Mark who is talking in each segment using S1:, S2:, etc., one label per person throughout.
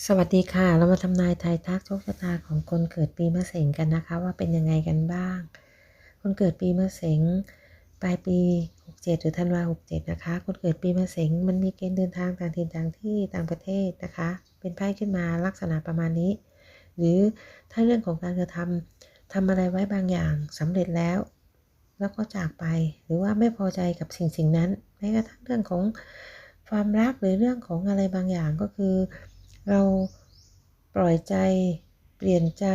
S1: สวัสดีค่ะ เรามาทำนายทายทักโชคชะตาของคนเกิดปีมะเสงกันนะคะ ว่าเป็นยังไงกันบ้าง คนเกิดปีมะเสงปลายปี 67 หรือธันวา67 นะคะ คนเกิดปีมะเสงมันมีเกณฑ์เดินทางต่างถิ่นต่างที่ต่างประเทศนะคะ เป็นไพ่ขึ้นมาลักษณะประมาณนี้ หรือถ้าเรื่องของการกระทำทำอะไรไว้บางอย่างสำเร็จแล้ว แล้วก็จากไปหรือว่าไม่พอใจกับสิ่งสิ่งนั้นแม้กระทั่งเรื่องของความรักหรือเรื่องของอะไรบางอย่างก็คือ เราปล่อยใจ เปลี่ยนใจ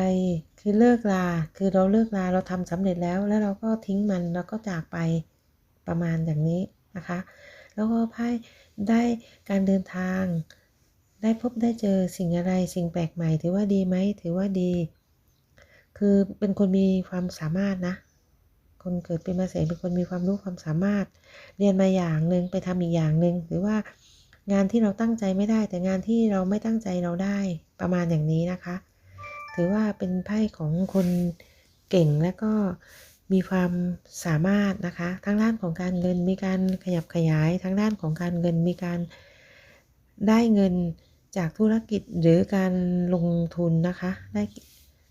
S1: คือเลิกลา คือเราเลิกลาเราทำสำเร็จแล้ว แล้วเราก็ทิ้งมันแล้วก็จากไปประมาณอย่างนี้นะคะ แล้วก็ไพ่ได้การเดินทาง ได้พบได้เจอสิ่งอะไรสิ่งแปลกใหม่ ถือว่าดีไหมถือว่าดี คือเป็นคนมีความสามารถนะ คนเกิดเปีมะเสงเป็นคนมีความรู้ความสามารถ เรียนมาอย่างหนึ่งไปทำอีกอย่างหนึ่งหรือว่า งานที่เราตั้งใจไม่ได้ แต่งานที่เราไม่ตั้งใจเราได้ประมาณอย่างนี้นะคะ ถือว่าเป็นไพ่ของคนเก่งและก็มีความสามารถนะคะทั้งด้านของการเงินมีการขยับขยายทั้งด้านของการเงินมีการได้เงินจากธุรกิจหรือการลงทุนนะคะ ได้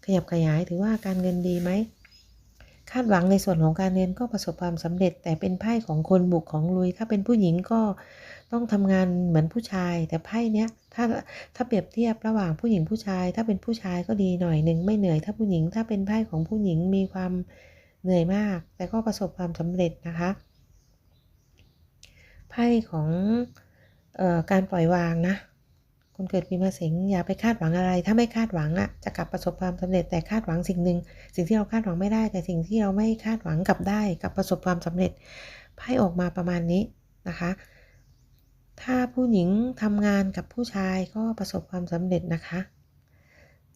S1: ขยับขยายถือว่าการเงินดีไหม คาดหวังในส่วนของการเรียนก็ประสบความสำเร็จ แต่เป็นไพ่ของคนบุกของลุย ถ้าเป็นผู้หญิงก็ต้องทำงานเหมือนผู้ชาย แต่ไพ่เนี้ยถ้าถ้าเปรียบเทียบระหว่างผู้หญิงผู้ชาย ถ้าเป็นผู้ชายก็ดีหน่อยหนึ่งไม่เหนื่อย ถ้าผู้หญิงถ้าเป็นไพ่ของผู้หญิงมีความเหนื่อยมาก แต่ก็ประสบความสำเร็จนะคะไพ่ของออการปล่อยวางนะ คนเกิดปีมะเสงอย่าไปคาดหวังอะไร ถ้าไม่คาดหวังอะ่ะจะกลับประสบความสำเร็จแต่คาดหวังสิ่งหนึ่ง สิ่งที่เราคาดหวังไม่ได้ แต่สิ่งที่เราไม่คาดหวังกลับได้กับประสบความสำเร็จไพ่ออกมาประมาณนี้นะคะ ถ้าผู้หญิงทำงานกับผู้ชายก็ประสบความสำเร็จนะคะ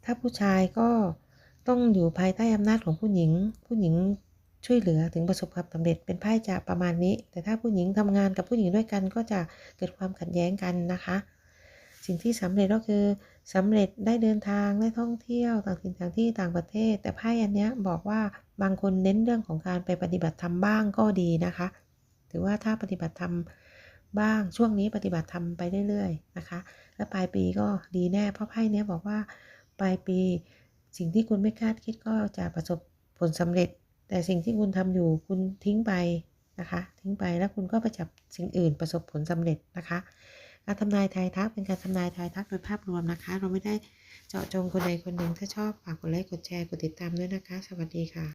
S1: ถ้าผู้ชายก็ต้องอยู่ภายใต้อำนาจของผู้หญิง ผู้หญิงช่วยเหลือถึงประสบความสำเร็จเป็นไพ่จะประมาณนี้ แต่ถ้าผู้หญิงทำงานกับผู้หญิงด้วยกันก็จะเกิดความขัดแย้งกันนะคะ สิ่งที่สำเร็จก็คือสำเร็จได้เดินทางได้ท่องเที่ยวต่างถิ่นต่างที่ต่างประเทศ แต่ไพ่อันเนี้ยบอกว่าบางคนเน้นเรื่องของการไปปฏิบัติธรรมบ้างก็ดีนะคะถือว่าถ้าปฏิบัติธรรมบ้างช่วงนี้ปฏิบัติธรรมไปเรื่อยๆนะคะ และปลายปีก็ดีแน่เพราะไพ่เนี้ยบอกว่าปลายปีสิ่งที่คุณไม่คาดคิดก็จะประสบผลสำเร็จ แต่สิ่งที่คุณทำอยู่คุณทิ้งไปนะคะ ทิ้งไปแล้วคุณก็ไปจับสิ่งอื่นประสบผลสำเร็จนะคะ การทำนายทายทักเป็นการทำนายทายทักโดยภาพรวมนะคะ เราไม่ได้เจาะจงคนใดคนหนึ่งถ้าชอบฝากกดไลค์กดแชร์กดติดตามด้วยนะคะ สวัสดีค่ะ